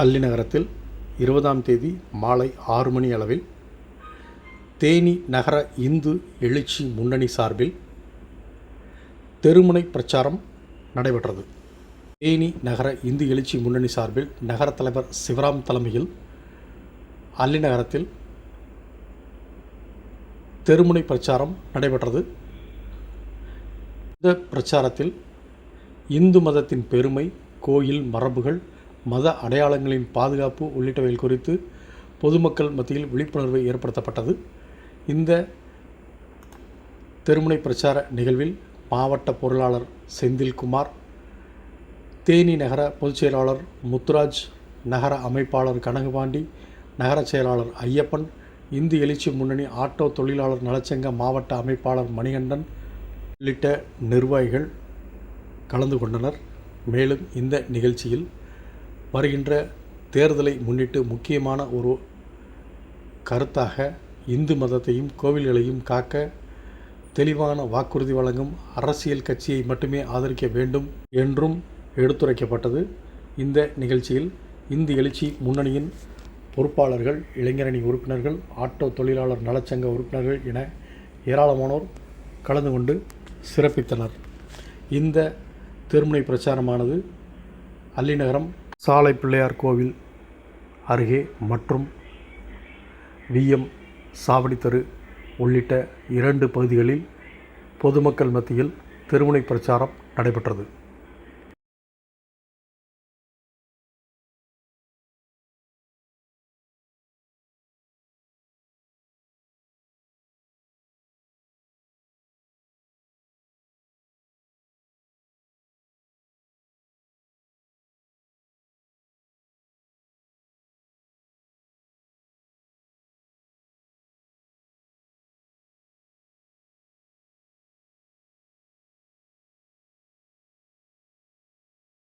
அல்லி நகரத்தில் இருபதாம் தேதி மாலை ஆறு மணி அளவில் தேனி நகர இந்து எழுச்சி முன்னணி சார்பில் தெருமுனை பிரச்சாரம் நடைபெற்றது. தேனி நகர இந்து எழுச்சி முன்னணி சார்பில் நகர தலைவர் சிவராம் தலைமையில் அல்லி நகரத்தில் தெருமுனை பிரச்சாரம் நடைபெற்றது. இந்த பிரச்சாரத்தில் இந்து மதத்தின் பெருமை கோயில் மரபுகள் மத அடையாளங்களின் பாதுகாப்பு உள்ளிட்டவைகள் குறித்து பொதுமக்கள் மத்தியில் விழிப்புணர்வு ஏற்படுத்தப்பட்டது. இந்த தெருமுனை பிரச்சார நிகழ்வில் மாவட்ட பொருளாளர் செந்தில்குமார் தேனி நகர பொதுச் செயலாளர் முத்துராஜ் நகர அமைப்பாளர் கனகபாண்டி நகர செயலாளர் ஐயப்பன் இந்து எழுச்சி முன்னணி ஆட்டோ தொழிலாளர் நலச்சங்க மாவட்ட அமைப்பாளர் மணிகண்டன் உள்ளிட்ட நிர்வாகிகள் கலந்து கொண்டனர். மேலும் இந்த நிகழ்ச்சியில் வருகின்ற தேர்தலை முன்னிட்டு முக்கியமான ஒரு கருத்தாக இந்து மதத்தையும் கோவில்களையும் காக்க தெளிவான வாக்குறுதி வழங்கும் அரசியல் கட்சியை மட்டுமே ஆதரிக்க வேண்டும் என்றும் எடுத்துரைக்கப்பட்டது. இந்த நிகழ்ச்சியில் இந்து எழுச்சி முன்னணியின் பொறுப்பாளர்கள் இளைஞரணி உறுப்பினர்கள் ஆட்டோ தொழிலாளர் நலச்சங்க உறுப்பினர்கள் என ஏராளமானோர் கலந்து கொண்டு சிறப்பித்தனர். இந்த திருமுனை பிரச்சாரமானது அல்லிநகரம் சாலை பிள்ளையார் கோவில் அருகே மற்றும் விஎம் சாவடித்தரு உள்ளிட்ட இரண்டு பகுதிகளில் பொதுமக்கள் மத்தியில் திருமுனை பிரச்சாரம் நடைபெற்றது.